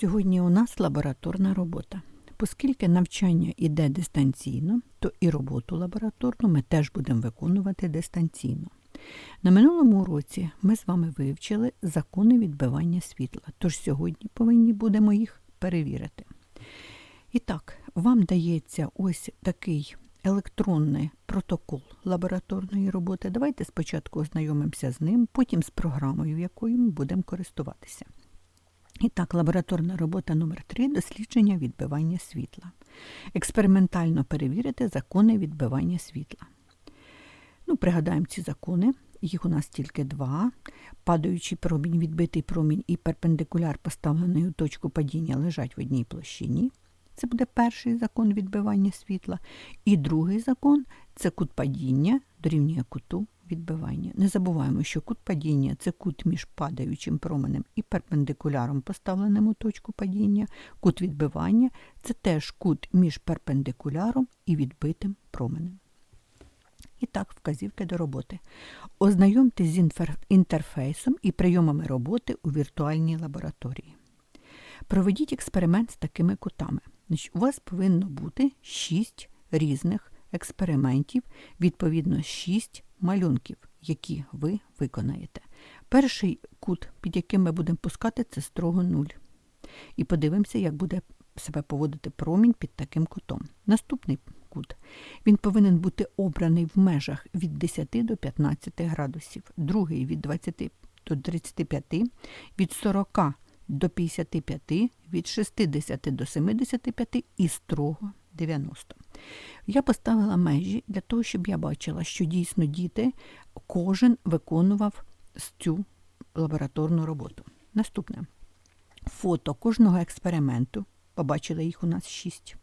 Сьогодні у нас лабораторна робота. Оскільки навчання йде дистанційно, то і роботу лабораторну ми теж будемо виконувати дистанційно. На минулому уроці ми з вами вивчили закони відбивання світла, тож сьогодні повинні будемо їх перевірити. І так, вам дається ось такий електронний протокол лабораторної роботи. Давайте спочатку ознайомимося з ним, потім з програмою, якою ми будемо користуватися. І так, лабораторна робота номер 3 дослідження відбивання світла. Експериментально перевірити закони відбивання світла. Ну, пригадаємо ці закони. Їх у нас тільки два. Падаючий промінь, відбитий промінь і перпендикуляр, поставлений у точку падіння, лежать в одній площині. Це буде перший закон відбивання світла. І другий закон це кут падіння дорівнює куту відбивання. Не забуваємо, що кут падіння це кут між падаючим променем і перпендикуляром, поставленим у точку падіння. Кут відбивання це теж кут між перпендикуляром і відбитим променем. І так, вказівки до роботи. Ознайомтесь з інтерфейсом і прийомами роботи у віртуальній лабораторії. Проведіть експеримент з такими кутами. У вас повинно бути 6 різних експериментів, відповідно 6 малюнків, які ви виконаєте. Перший кут, під яким ми будемо пускати, це строго 0. І подивимося, як буде себе поводити промінь під таким кутом. Наступний кут. Він повинен бути обраний в межах від 10 до 15 градусів, другий від 20 до 35, від 40 до 55, від 60 до 75 і строго 90. Я поставила межі для того, щоб я бачила, що дійсно діти кожен виконував цю лабораторну роботу. Наступне фото кожного експерименту. Побачили їх у нас 6.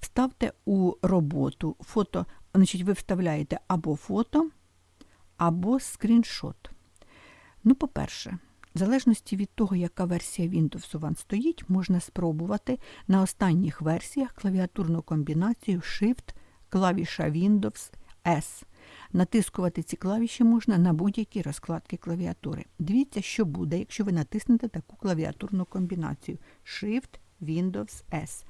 Вставте у роботу фото, значить, ви вставляєте або фото, або скріншот. Ну, по-перше, в залежності від того, яка версія Windows у вас стоїть, можна спробувати на останніх версіях клавіатурну комбінацію Shift клавіша Windows S. Натискувати ці клавіші можна на будь-які розкладки клавіатури. Дивіться, що буде, якщо ви натиснете таку клавіатурну комбінацію Shift Windows S.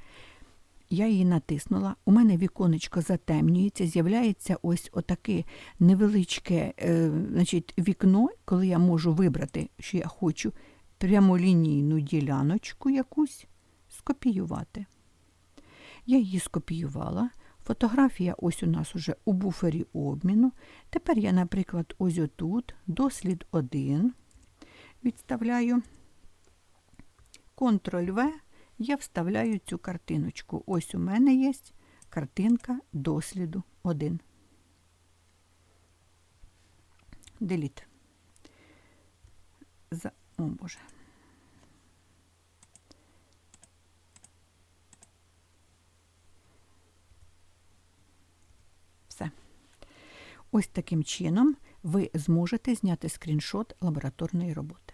Я її натиснула. У мене віконечко затемнюється, з'являється ось отаке невеличке е, значить, вікно, коли я можу вибрати, що я хочу прямолінійну діляночку якусь скопіювати. Я її скопіювала. Фотографія ось у нас уже у буфері обміну. Тепер я, наприклад, ось отут, дослід 1, відставляю Ctrl-V, я вставляю цю картиночку. Ось у мене є картинка досліду 1. Деліт. За... О, Боже. Все. Ось таким чином ви зможете зняти скріншот лабораторної роботи.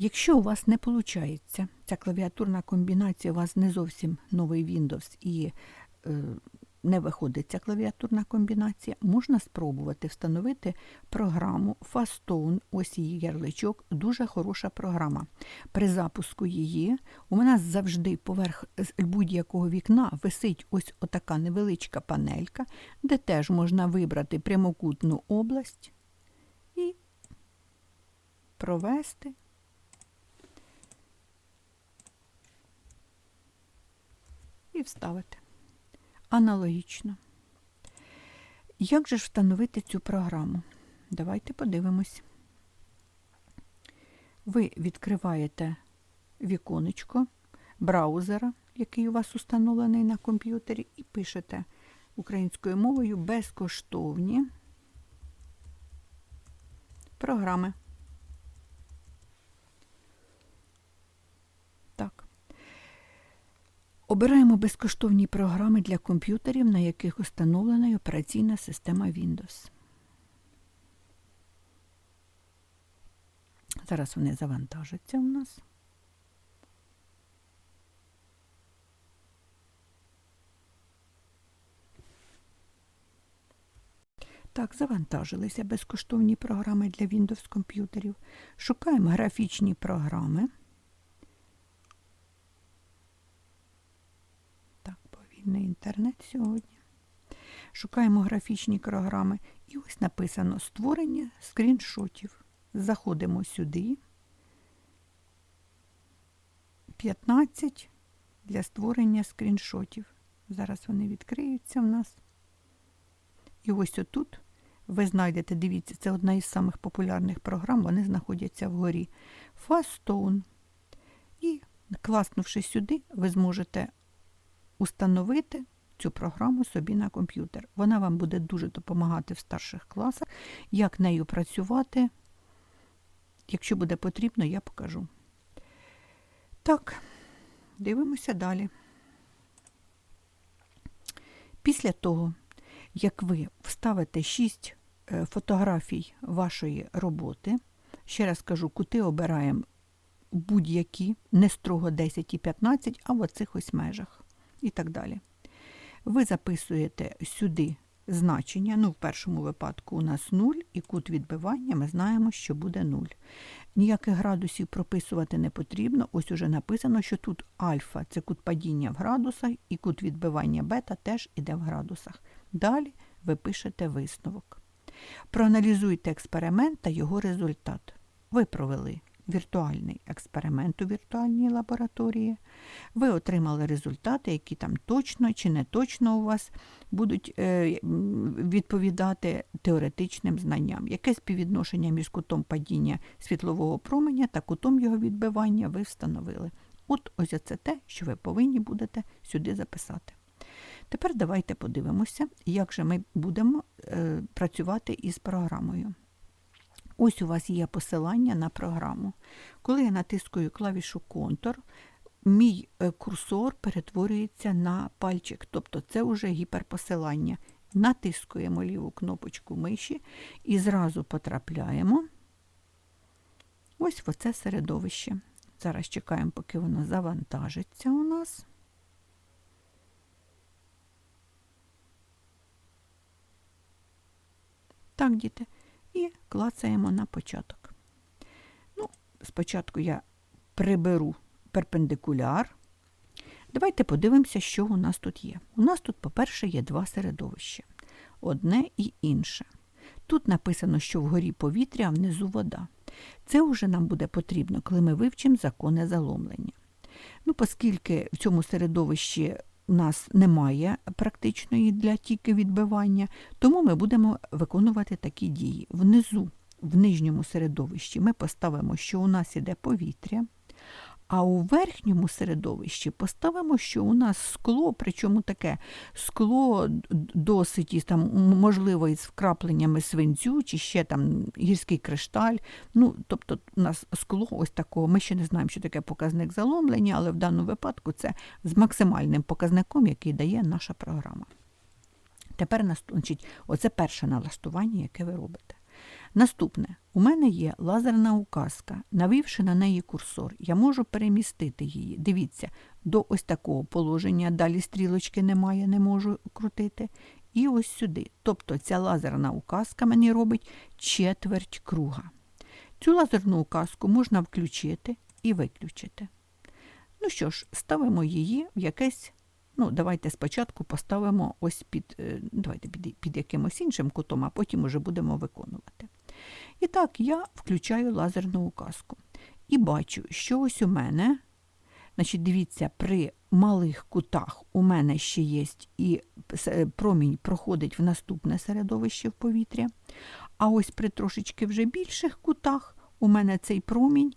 Якщо у вас не виходить, ця клавіатурна комбінація, у вас не зовсім новий Windows і е, не виходить ця клавіатурна комбінація, можна спробувати встановити програму Fastone, ось її ярличок, дуже хороша програма. При запуску її у нас завжди поверх будь-якого вікна висить ось отака невеличка панелька, де теж можна вибрати прямокутну область і провести. І вставити. Аналогічно. Як же ж встановити цю програму? Давайте подивимось. Ви відкриваєте віконечко браузера, який у вас установлений на комп'ютері, і пишете українською мовою безкоштовні програми. Так. Обираємо безкоштовні програми для комп'ютерів, на яких установлена операційна система Windows. Зараз вони завантажаться у нас. Так, завантажилися безкоштовні програми для Windows комп'ютерів. Шукаємо графічні програми. Інтернет сьогодні. Шукаємо графічні програми. І ось написано створення скріншотів. Заходимо сюди. 15 для створення скріншотів. Зараз вони відкриються в нас. І ось отут ви знайдете, дивіться, це одна із самих популярних програм, вони знаходяться вгорі. Fastone. І класнувши сюди, ви зможете установити цю програму собі на комп'ютер. Вона вам буде дуже допомагати в старших класах. Як нею працювати, якщо буде потрібно, я покажу. Так, дивимося далі. Після того, як ви вставите 6 е, фотографій вашої роботи, ще раз кажу, кути обираємо будь-які, не строго 10 і 15, а в оцих ось межах і так далі. Ви записуєте сюди значення, ну, в першому випадку у нас 0, і кут відбивання ми знаємо, що буде 0. Ніяких градусів прописувати не потрібно. Ось уже написано, що тут альфа це кут падіння в градусах, і кут відбивання бета теж іде в градусах. Далі ви пишете висновок. Проаналізуйте експеримент та його результат. Ви провели віртуальний експеримент у віртуальній лабораторії. Ви отримали результати, які там точно чи не точно у вас будуть е, відповідати теоретичним знанням. Яке співвідношення між кутом падіння світлового променя та кутом його відбивання ви встановили. От ось це те, що ви повинні будете сюди записати. Тепер давайте подивимося, як же ми будемо е, працювати із програмою. Ось у вас є посилання на програму. Коли я натискую клавішу Контур, мій е, курсор перетворюється на пальчик, тобто це вже гіперпосилання. Натискуємо ліву кнопочку миші і зразу потрапляємо ось в оце середовище. Зараз чекаємо, поки воно завантажиться у нас. Так, діти і клацаємо на початок. Ну, Спочатку я приберу перпендикуляр. Давайте подивимося, що у нас тут є. У нас тут, по-перше, є два середовища одне і інше. Тут написано, що вгорі повітря, а внизу вода. Це вже нам буде потрібно, коли ми вивчимо закони заломлення. Ну, Оскільки в цьому середовищі у нас немає практичної для тільки відбивання, тому ми будемо виконувати такі дії. Внизу, в нижньому середовищі, ми поставимо, що у нас іде повітря. А у верхньому середовищі поставимо, що у нас скло, причому таке скло досить там, можливо, із вкрапленнями свинцю, чи ще там гірський кришталь. Ну, Тобто у нас скло ось такого. Ми ще не знаємо, що таке показник заломлення, але в даному випадку це з максимальним показником, який дає наша програма. Тепер значить, оце перше налаштування, яке ви робите. Наступне, у мене є лазерна указка. Навівши на неї курсор, я можу перемістити її. Дивіться, до ось такого положення, далі стрілочки немає, не можу крутити. І ось сюди. Тобто ця лазерна указка мені робить четверть круга. Цю лазерну указку можна включити і виключити. Ну що ж, ставимо її в якесь Ну, Давайте спочатку поставимо ось під е, давайте під, під якимось іншим кутом, а потім уже будемо виконувати. І так, я включаю лазерну указку. І бачу, що ось у мене, значить, дивіться, при малих кутах у мене ще є і е, промінь проходить в наступне середовище в повітря. А ось при трошечки вже більших кутах у мене цей промінь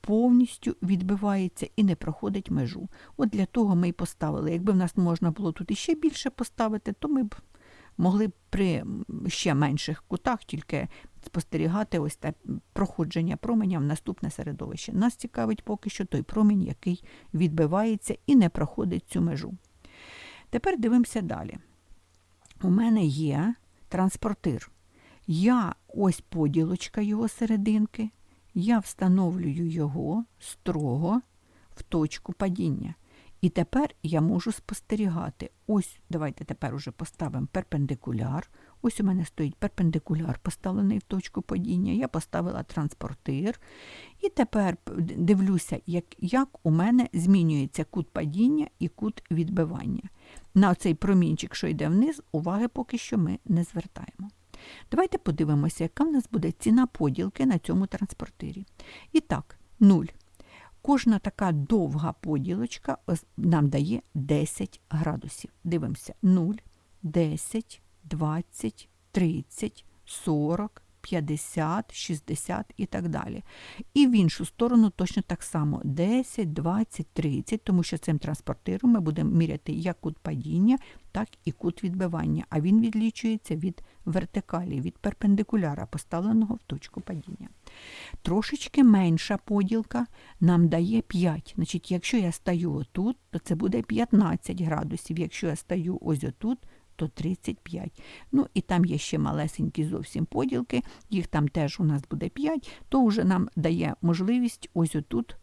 повністю відбивається і не проходить межу. От для того ми і поставили. Якби в нас можна було тут іще більше поставити, то ми б могли б при ще менших кутах тільки спостерігати ось те проходження променя в наступне середовище. Нас цікавить поки що той промінь, який відбивається і не проходить цю межу. Тепер дивимося далі. У мене є транспортир. Я ось поділочка його серединки я встановлюю його строго в точку падіння. І тепер я можу спостерігати. Ось, давайте тепер уже поставимо перпендикуляр. Ось у мене стоїть перпендикуляр, поставлений в точку падіння. Я поставила транспортир. І тепер дивлюся, як, як у мене змінюється кут падіння і кут відбивання. На цей промінчик, що йде вниз, уваги поки що ми не звертаємо. Давайте подивимося, яка в нас буде ціна поділки на цьому транспортирі. І так, 0. Кожна така довга поділочка нам дає 10 градусів. Дивимося 0, 10, 20, 30, 40, 50, 60 і так далі. І в іншу сторону точно так само 10, 20, 30, тому що цим транспортиром ми будемо міряти як кут падіння, так і кут відбивання, а він відлічується від вертикалі, від перпендикуляра, поставленого в точку падіння. Трошечки менша поділка нам дає 5. Значить, якщо я стаю отут, то це буде 15 градусів. Якщо я стаю ось отут, то 35. Ну і там є ще малесенькі зовсім поділки, їх там теж у нас буде 5, то вже нам дає можливість ось отут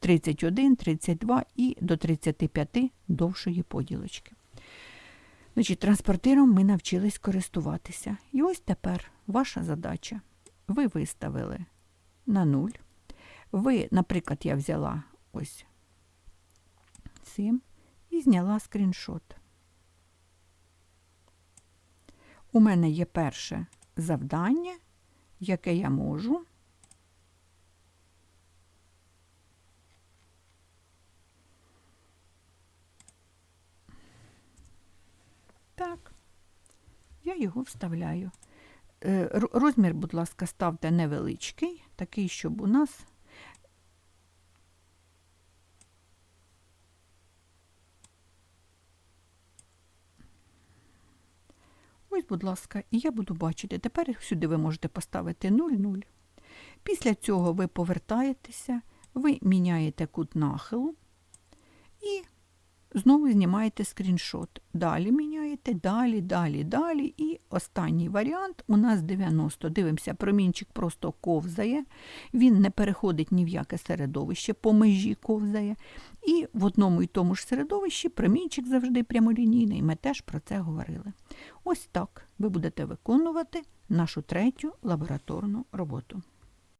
31, 32 і до 35 довшої поділочки. Значить, транспортиром ми навчились користуватися. І ось тепер ваша задача. Ви виставили на нуль. Ви, наприклад, я взяла ось цим і зняла скріншот. У мене є перше завдання, яке я можу Так, я його вставляю. Е, Розмір, будь ласка, ставте невеличкий, такий, щоб у нас Ось, будь ласка, і я буду бачити. Тепер сюди ви можете поставити 0,0. Після цього ви повертаєтеся, ви міняєте кут нахилу і знову знімаєте скріншот. Далі міняєте, далі, далі, далі. І останній варіант у нас 90. Дивимося, промінчик просто ковзає, він не переходить ні в яке середовище, по межі ковзає. І в одному і тому ж середовищі промінчик завжди прямолінійний. Ми теж про це говорили. Ось так ви будете виконувати нашу третю лабораторну роботу.